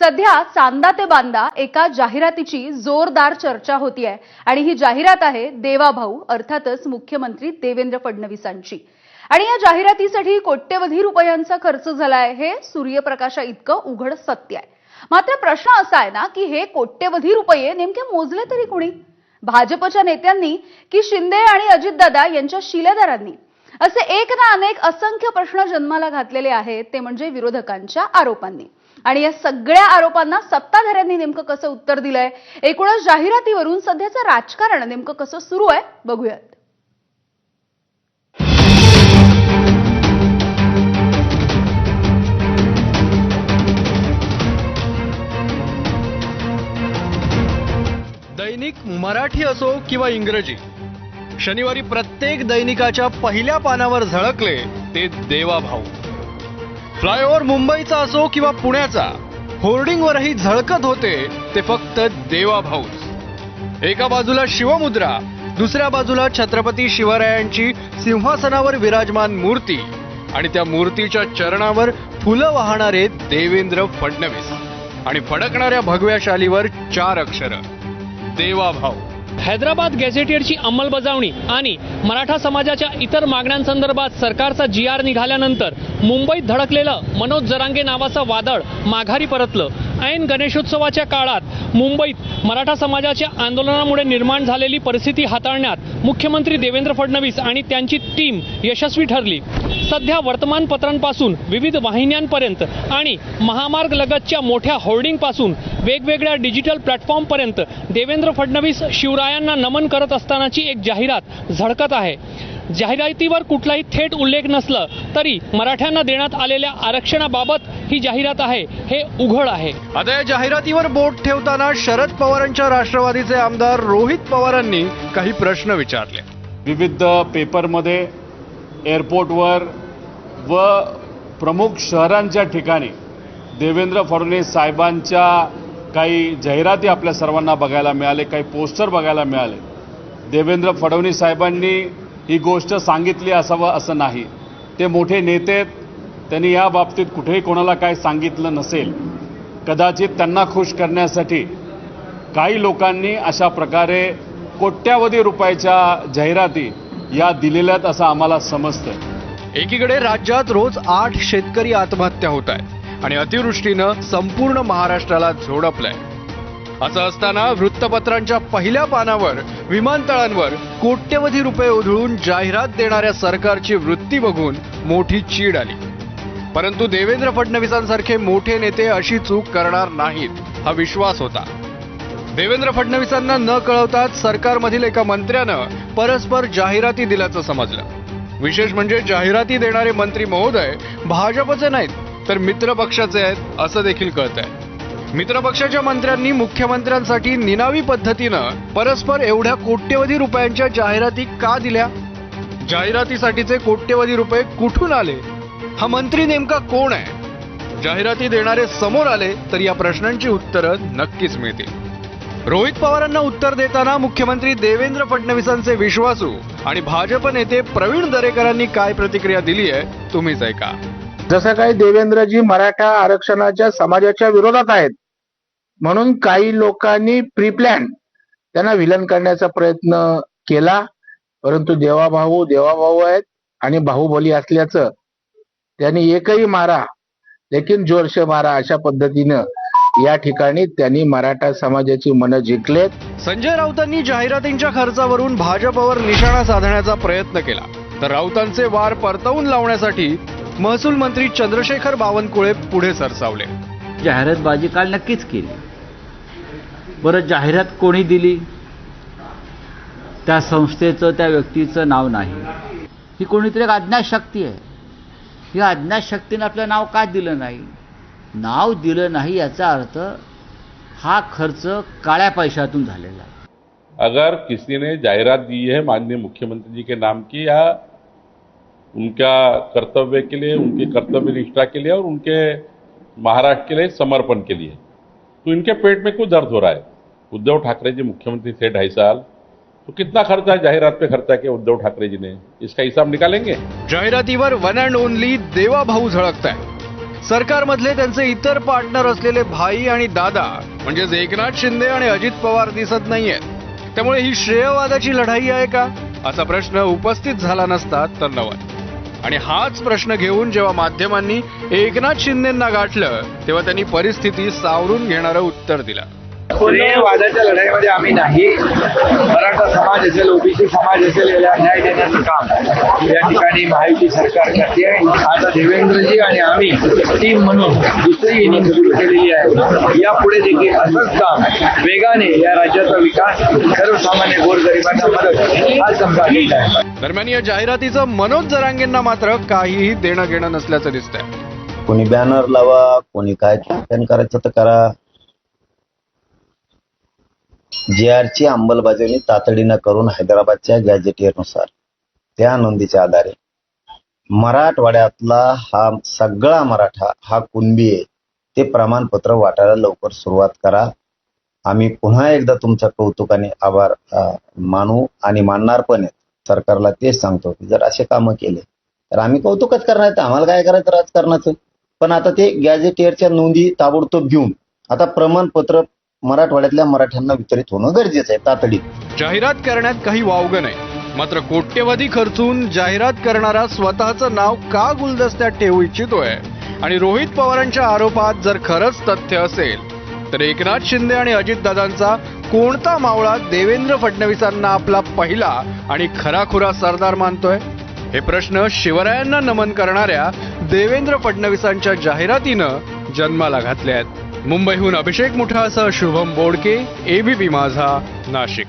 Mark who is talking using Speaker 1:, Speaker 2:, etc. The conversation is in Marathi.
Speaker 1: सध्या चांदा ते बांदा एका जाहिरातीची जोरदार चर्चा होती आहे आणि ही जाहिरात आहे देवाभाऊ अर्थातच मुख्यमंत्री देवेंद्र फडणवीसांची. आणि या जाहिरातीसाठी कोट्यवधी रुपयांचा खर्च झालाय. हे सूर्यप्रकाशा इतकं उघड सत्य आहे. मात्र प्रश्न असा आहे ना की हे कोट्यवधी रुपये नेमके मोजले तरी कोणी? भाजपच्या नेत्यांनी की शिंदे आणि अजितदादा यांच्या शिलेदारांनी? असे एक ना अनेक असंख्य प्रश्न जन्माला घातलेले आहेत ते म्हणजे विरोधकांच्या आरोपांनी. आणि या सगळ्या आरोपांना सत्ताधाऱ्यांनी नेमकं कसं उत्तर दिलंय? एकूणच जाहिरातीवरून सध्याचं राजकारण नेमकं कसं सुरू आहे बघूयात.
Speaker 2: दैनिक मराठी असो किंवा इंग्रजी शनिवारी प्रत्येक दैनिकाच्या पहिल्या पानावर झळकले ते देवाभाऊ. फ्लायओव्हर मुंबईचा असो किंवा पुण्याचा होर्डिंगवरही झळकत होते ते फक्त देवाभाऊच. एका बाजूला शिवमुद्रा दुसऱ्या बाजूला छत्रपती शिवरायांची सिंहासनावर विराजमान मूर्ती आणि त्या मूर्तीच्या चरणावर फुलं वाहणारे देवेंद्र फडणवीस आणि फडकणाऱ्या भगव्या शालीवर चार अक्षरं. देवाभाऊ.
Speaker 3: हैदराबाद गॅझेटियरची अंमलबजावणी आणि मराठा समाजाच्या इतर मागण्यांसंदर्भात सरकारचा जी आर निघाल्यानंतर मुंबईत धडकलेलं मनोज जरांगे नावाचं वादळ माघारी परतलं. ऐन गणेशोत्सवाच्या काळात मुंबईत मराठा समाजाच्या आंदोलनामुळे निर्माण झालेली परिस्थिती हाताळण्यात मुख्यमंत्री देवेंद्र फडणवीस आणि त्यांची टीम यशस्वी ठरली. सध्या वर्तमानपत्रांपासून विविध वाहिन्यांपर्यंत आणि महामार्ग लगतच्या मोठ्या होर्डिंगपासून वेगवेगळ्या डिजिटल प्लॅटफॉर्मपर्यंत देवेंद्र फडणवीस शिवरायांना नमन करत असतानाची एक जाहिरात झळकत आहे. जाहिरातीवर कुठलाही थेट उल्लेख नसलं तरी मराठ्यांना देण्यात आलेल्या आरक्षणाबाबत ही जाहिरात आहे हे उघड आहे.
Speaker 2: आता या जाहिरातीवर बोट ठेवताना शरद पवारांच्या राष्ट्रवादीचे आमदार रोहित पवारांनी काही प्रश्न विचारले.
Speaker 4: विविध पेपरमध्ये एअरपोर्टवर व प्रमुख शहरांच्या ठिकाणी देवेंद्र फडणवीस साहेबांच्या काही जाहिराती आपल्या सर्वांना बघायला मिळाले काही पोस्टर बघायला मिळाले. देवेंद्र फडणवीस साहेबांनी ही गोष्ट सांगितली असावं असं नाही. ते मोठे नेते आहेत. त्यांनी या बाबतीत कुठेही कोणाला काय सांगितलं नसेल. कदाचित त्यांना खुश करण्यासाठी काही लोकांनी अशा प्रकारे कोट्यावधी रुपयाच्या जाहिराती या दिलेल्यात असं आम्हाला समजतं
Speaker 2: एकीकडे राज्यात रोज आठ शेतकरी आत्महत्या होत आहेत आणि अतिवृष्टीनं संपूर्ण महाराष्ट्राला झोडपलंय असं असताना वृत्तपत्रांच्या पहिल्या पानावर विमानतळांवर कोट्यवधी रुपये उधळून जाहिरात देणाऱ्या सरकारची वृत्ती बघून मोठी चीड आली. परंतु देवेंद्र फडणवीसांसारखे मोठे नेते अशी चूक करणार नाहीत हा विश्वास होता. देवेंद्र फडणवीसांना न कळवताच सरकारमधील एका मंत्र्यानं परस्पर जाहिराती दिल्याचं समजलं. विशेष म्हणजे जाहिराती देणारे मंत्री महोदय भाजपचे नाहीत तर मित्र पक्षाचे आहेत असं देखील कळत आहे मित्रपक्षाच्या मंत्र्यांनी मुख्यमंत्र्यांसाठी निनावी पद्धतीनं परस्पर एवढ्या कोट्यवधी रुपयांच्या जाहिराती का दिल्या? जाहिरातीसाठीचे कोट्यवधी रुपये कुठून आले? हा मंत्री नेमका कोण आहे? जाहिराती देणारे समोर आले तर या प्रश्नांची उत्तरं नक्कीच मिळतील. रोहित पवारांना उत्तर देताना मुख्यमंत्री देवेंद्र फडणवीसांचे विश्वासू आणि भाजप नेते प्रवीण दरेकरांनी काय प्रतिक्रिया दिली आहे तुम्हीच ऐका.
Speaker 5: जसं काही देवेंद्रजी मराठा आरक्षणाच्या समाजाच्या विरोधात आहेत म्हणून काही लोकांनी प्रीप्लॅन त्यांना विलन करण्याचा प्रयत्न केला परंतु देवाभाऊ देवाभाऊ आहेत आणि बाहुबली असल्याचं त्यांनी एकही मारा लेकिन जोरशे मारा अशा पद्धतीनं या ठिकाणी त्यांनी मराठा समाजाची मनं जिंकलेत.
Speaker 2: संजय राऊतांनी जाहिरातींच्या खर्चावरून भाजपवर निशाणा साधण्याचा प्रयत्न केला. तर राऊतांचे वार परतवून लावण्यासाठी महसूल मंत्री चंद्रशेखर बावनकुळे पुढे सरसावले.
Speaker 6: जाहिरातबाजी काल नक्कीच केली. बरं जाहिरात कोणी दिली? त्या संस्थेचं त्या व्यक्तीचं नाव नाही. ही कोणीतरी एक अज्ञात शक्ती आहे. ही अज्ञात शक्तीनं आपलं नाव का दिलं नाही? नाव दिलं नाही याचा अर्थ हा खर्च काळ्या पैशातून झालेला आहे.
Speaker 7: अगर किसी ने जाहिरात दी है माननीय मुख्यमंत्री जी के नाम की या उनका कर्तव्य के लिए उनकी कर्तव्य निष्ठा के लिए और उनके महाराष्ट्र के लिए समर्पण के लिए। तो इनके पेट में क्यों दर्द हो रहा है? उद्धव ठाकरे जी मुख्यमंत्री थे ढाई साल तो कितना खर्चा जाहिरात पे खर्चा किया उद्धव ठाकरे जी ने? इसका हिसाब निकालेंगे?
Speaker 2: जाहिरातीवर वन अँड ओनली देवाभाऊ झळकताय सरकारमधले त्यांचे इतर पार्टनर असलेले भाई आणि दादा म्हणजेच एकनाथ शिंदे आणि अजित पवार दिसत नाहीयेत त्यामुळे ही श्रेयवादाची लढाई आहे का? असा प्रश्न उपस्थित झाला नसता तर नवल आणि हाच प्रश्न घेऊन जेव्हा माध्यमांनी एकनाथ शिंदेंना गाठलं तेव्हा त्यांनी परिस्थिती सावरून घेणारं उत्तर दिलं.
Speaker 8: वादाच्या लढाईमध्ये आम्ही नाही. मराठा असेल ओबीसी समाज असेल याला न्याय देण्याचं काम. या ठिकाणी महायुती सरकार करते आता देवेंद्रजी आणि आम्ही टीम म्हणून दुसरी इनिंग सुरू केलेली आहे. यापुढे देखील असंच काम वेगाने या राज्याचा विकास सर्वसामान्य गोरगरिबांना मदत हाच आमचा अजेंडा आहे.
Speaker 2: दरम्यान या जाहिरातीचं मनोज जरांगेंना मात्र काहीही देणं घेणं नसल्याचं दिसतंय.
Speaker 9: कोणी बॅनर लावा कोणी काय करायचं तर करा. जे आरची अंमलबजावणी तातडीनं करून हैदराबादच्या गॅजेटियरनुसार त्या नोंदीच्या आधारे. मराठवाड्यातला हा सगळा मराठा हा कुणबी आहे ते प्रमाणपत्र वाटायला लवकर सुरुवात करा. आम्ही पुन्हा एकदा तुमच्या कौतुकाने आभार मानू आणि मानणार पण आहेत. सरकारला तेच सांगतो की जर असे कामं केले तर आम्ही कौतुकच करणार तर आम्हाला काय करायचं? राजकारणाचं. पण आता ते गॅजेटियरच्या नोंदी ताबडतोब घेऊन आता प्रमाणपत्र मराठवाड्यातल्या मराठ्यांना वितरित होणं गरजेचं आहे तातडीत.
Speaker 2: जाहिरात करण्यात काही वावग नाही. मात्र कोट्यवधी खर्चून जाहिरात करणारा स्वतःचं नाव का गुलदस्त्यात ठेवू इच्छितोय? आणि रोहित पवारांच्या आरोपात जर खरंच तथ्य असेल तर एकनाथ शिंदे आणि अजितदादांचा कोणता मावळा देवेंद्र फडणवीसांना आपला पहिला आणि खराखुरा सरदार मानतोय? हे प्रश्न शिवरायांना नमन करणाऱ्या देवेंद्र फडणवीसांच्या जाहिरातीनं जन्माला घातल्या आहेत. मुंबईहून अभिषेक मुठासह शुभम बोडके एबीपी माझा नाशिक.